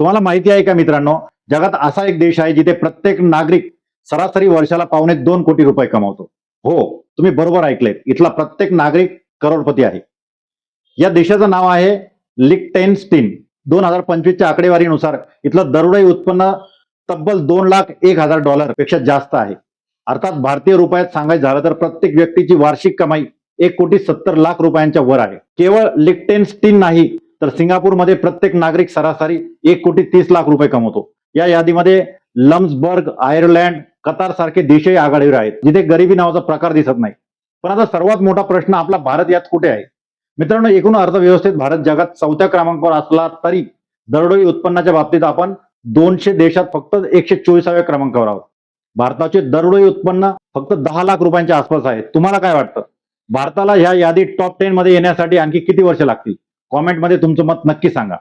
तुम्हाला माहिती आहे का मित्रांनो? जगात असा एक देश आहे जिथे प्रत्येक नागरिक सरासरी वर्षाला पावणे दोन कोटी रुपये कमावतो. हो तुम्ही बरोबर ऐकलेत. इथला प्रत्येक नागरिक करोडपती आहे. या देशाचं नाव आहे लिक्टेनस्टीन. दोन हजार पंचवीसच्या आकडेवारीनुसार इथलं दरडोई उत्पन्न तब्बल दोन लाख एक हजार डॉलरपेक्षा जास्त आहे. अर्थात भारतीय रुपयात सांगायचं झालं तर प्रत्येक व्यक्तीची वार्षिक कमाई एक कोटी सत्तर लाख रुपयांच्या वर आहे. केवळ लिक्टेनस्टीन नाही तर सिंगापूरमध्ये प्रत्येक नागरिक सरासरी एक कोटी तीस लाख रुपये कमवतो. या यादीमध्ये लम्सबर्ग आयर्लंड कतार सारखे देशही आघाडीवर आहेत जिथे गरिबी नावाचा प्रकार दिसत नाही. पण आता सर्वात मोठा प्रश्न आपला भारत यात कुठे आहे? मित्रांनो एकूण अर्थव्यवस्थेत भारत जगात चौथ्या क्रमांकावर असला तरी दरडोई उत्पन्नाच्या बाबतीत आपण दोनशे देशात फक्त एकशे चोवीसाव्या क्रमांकावर आहोत. भारताचे दरडोई उत्पन्न फक्त दहा लाख रुपयांच्या आसपास आहे. तुम्हाला काय वाटतं? भारताला ह्या यादीत टॉप टेन मध्ये येण्यासाठी आणखी किती वर्ष लागतील? कॉमेंटमध्ये तुमचं मत नक्की सांगा.